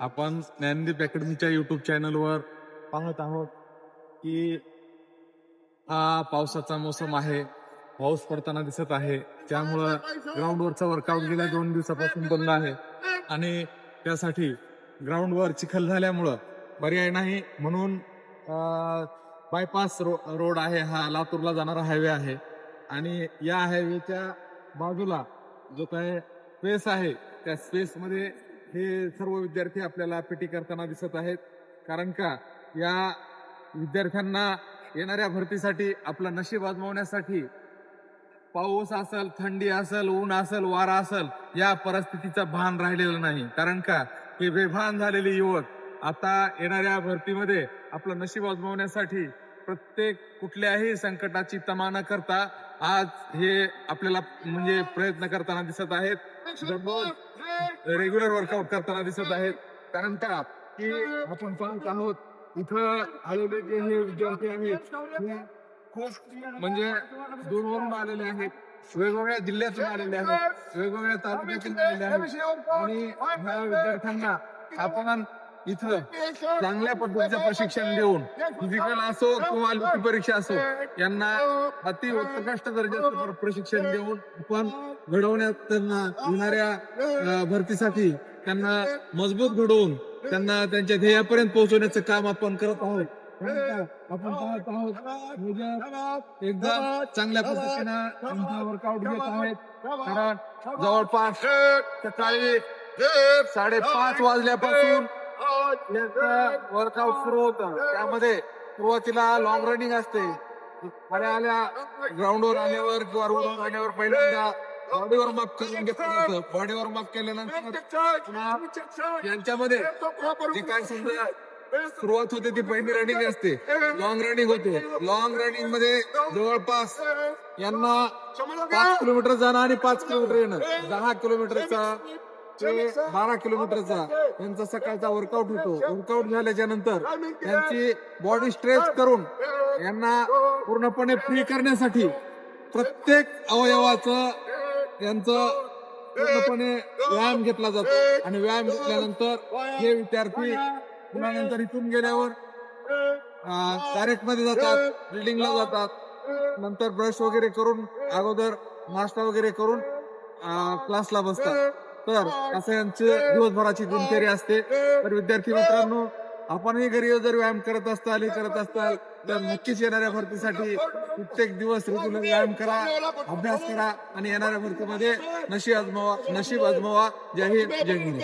आपण ज्ञानदीप अकॅडमीच्या युट्यूब चॅनलवर पाहत आहोत की हा पावसाचा मोसम आहे. पाऊस पडताना दिसत आहे. त्यामुळं ग्राउंडवरचा वर्कआउट गेल्या दोन दिवसापासून बंद आहे. आणि त्यासाठी ग्राउंडवर चिखल झाल्यामुळं पर्याय नाही. म्हणून बायपास रो रोड आहे हा. लातूरला जाणारा हायवे आहे. आणि या हायवेच्या बाजूला जो काय स्पेस आहे त्या स्पेसमध्ये हे सर्व विद्यार्थी आपल्याला पीटी करताना दिसत आहेत. कारण का या विद्यार्थ्यांना येणाऱ्या भरतीसाठी आपलं नशीब आजमावण्यासाठी पाऊस असेल थंडी असेल ऊन असेल वारा असेल या परिस्थितीचं भान राहिलेलं नाही. कारण का हे बेभान झालेले युवक आता येणाऱ्या भरतीमध्ये आपलं नशीब आजमावण्यासाठी प्रत्येक कुठल्याही संकटाची तमा न करता आज हे आपल्याला म्हणजे प्रयत्न करताना दिसत आहेत. दररोज रेग्युलर वर्कआउट करताना दिसत आहेत. कारण का की आपण पाहत आहोत इथं आलेले जे हे विद्यार्थी आहेत खूप म्हणजे दूरवरून आलेले आहेत. वेगवेगळ्या जिल्ह्यातून आलेले आहेत. वेगवेगळ्या तालुक्यातून आलेले आहेत. आणि ह्या विद्यार्थ्यांना आपण इथं चांगल्या पद्धतीचं प्रशिक्षण देऊन फिजिकल असो किंवा लिखित परीक्षा असो यांना अति उत्कृष्ट दर्जाचं प्रशिक्षण देऊन आपण घडवण्यात त्यांना येणाऱ्या भरतीसाठी त्यांना मजबूत घडवून त्यांना त्यांच्या ध्येयापर्यंत पोहोचवण्याचं काम आपण करत आहोत. आपण पाहत आहोत एकदा एकदम चांगल्या पद्धतीनं वर्कआउट घेत आहेत. कारण जवळपास सकाळी साडेपाच वाजल्यापासून वर्कआउट सुरू होतं. त्यामध्ये सुरुवातीला लॉंग रनिंग असते. आल्या आल्या ग्राउंडवर आल्यावर किंवा रोडवर आल्यावर पहिल्यांदा बॉडीवर माप करून घेतलं जातं. बॉडीवर माप केल्यानंतर यांच्यामध्ये जे काय समजा सुरुवात होते ती पहिली रनिंग असते. लॉंग रनिंग होते. लॉंग रनिंगमध्ये जवळपास यांना पाच किलोमीटर जाणं आणि पाच किलोमीटर येणं. दहा किलोमीटरचा ते बारा किलोमीटरचा त्यांचा सकाळचा वर्कआउट होतो. वर्कआउट झाल्याच्यानंतर त्यांची बॉडी स्ट्रेच करून यांना पूर्णपणे फ्री करण्यासाठी प्रत्येक अवयवाचं त्यांचं पूर्णपणे व्यायाम घेतला जातो. आणि व्यायाम घेतल्यानंतर हे विद्यार्थी पुन्हा नंतर इथून गेल्यावर डायरेक्टमध्ये जातात बिल्डिंगला जातात. नंतर ब्रश वगैरे करून अगोदर नाश्ता वगैरे करून क्लासला बसतात. तर असं यांची दिवसभराची दिनचर्या असते. तर विद्यार्थी मित्रांनो आपणही घरी जर व्यायाम करत असताल हे करत असताल तर नक्कीच येणाऱ्या भरतीसाठी प्रत्येक दिवस रेग्युलर व्यायाम करा अभ्यास करा आणि येणाऱ्या भरतीमध्ये नशीब आजमावा नशीब आजमावा. जय हिंद जय हिंद